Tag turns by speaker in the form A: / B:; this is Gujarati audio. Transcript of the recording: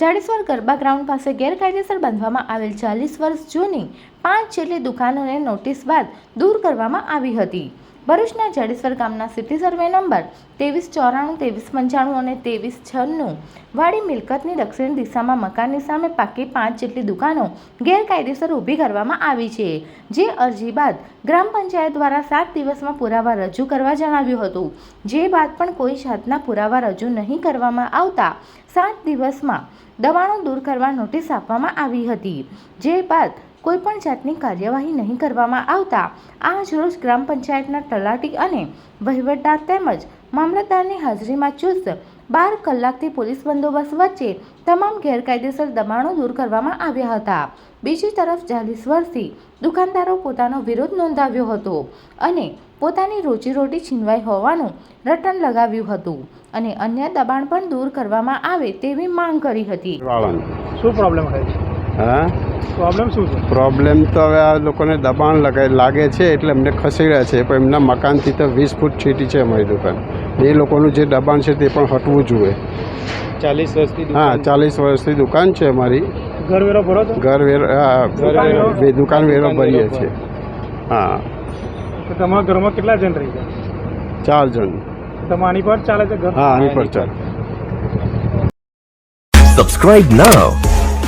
A: જાડેશ્વર ગરબા ગ્રાઉન્ડ પાસે ગેરકાયદેસર બાંધવામાં આવેલ ચાલીસ વર્ષ જૂની પાંચ જેટલી દુકાનોને નોટિસ બાદ દૂર કરવામાં આવી હતી. ભરૂચના જાડેશ્વર ગામના સિટી સર્વે નંબર ત્રેવીસ ચોરાણું, ત્રેવીસ પંચાણું અને ત્રેવીસ છન્નું. વાળી મિલકતની દક્ષિણ દિશામાં મકાનની સામે પાકી પાંચ જેટલી દુકાનો ગેરકાયદેસર ઊભી કરવામાં આવી છે, જે અરજી બાદ ગ્રામ પંચાયત દ્વારા સાત દિવસમાં પુરાવા રજૂ કરવા જણાવ્યું હતું. જે બાદ પણ કોઈ જાતના પુરાવા રજૂ નહીં કરવામાં આવતા સાત દિવસમાં દબાણો દૂર કરવા નોટિસ આપવામાં આવી હતી. જે બાદ કોઈપણ જાતની કાર્યવાહી નહીં કરવામાં આવતા. આજ રોજ ગ્રામ પંચાયતના તલાટી અને વહીવટદાર તેમજ મામલતદારની હાજરીમાં ચુસ્ત બાર કલાકથી પોલીસ બંદોબસ્ત વચ્ચે તમામ ગેરકાયદેસર દબાણો દૂર કરવામાં આવ્યા હતા. બીજી તરફ ચાલીસ વર્ષથી દુકાનદારો પોતાનો વિરોધ નોંધાવ્યો હતો અને પોતાની રોજીરોટી છીનવાઈ હોવાનું રટન લગાવ્યું હતું અને અન્ય દબાણ પણ દૂર કરવામાં આવે તેવી માંગ કરી હતી.
B: શું પ્રોબ્લેમ થાય છે?
C: હા?
B: પ્રોબ્લેમ શું છે?
C: પ્રોબ્લેમ તો હવે આ લોકોને દબાણ લગાય લાગે છે એટલે એમને ખસેડ્યા છે પણ એમના મકાનથી તો વીસ ફૂટ છેટી છે અમારી દુકાન. એ લોકોનું જે દબાણ છે તે પણ હટવું જોઈએ.
B: ચાલીસ વર્ષથી
C: હા ચાલીસ વર્ષથી દુકાન છે અમારી.
B: ઘર વેરો ભરો છો?
C: ઘર વેરો હા,
B: દુકાન વેરો?
C: દુકાન વેરો ભરીએ છીએ. હા.
B: તો તમારા ઘરમાં કેટલા જણ રહી ગયા?
C: ચાર જણ.
B: તમારે આની પર ચાલે છે ઘર?
C: હા આની પર ચાલે.
D: Subscribe now.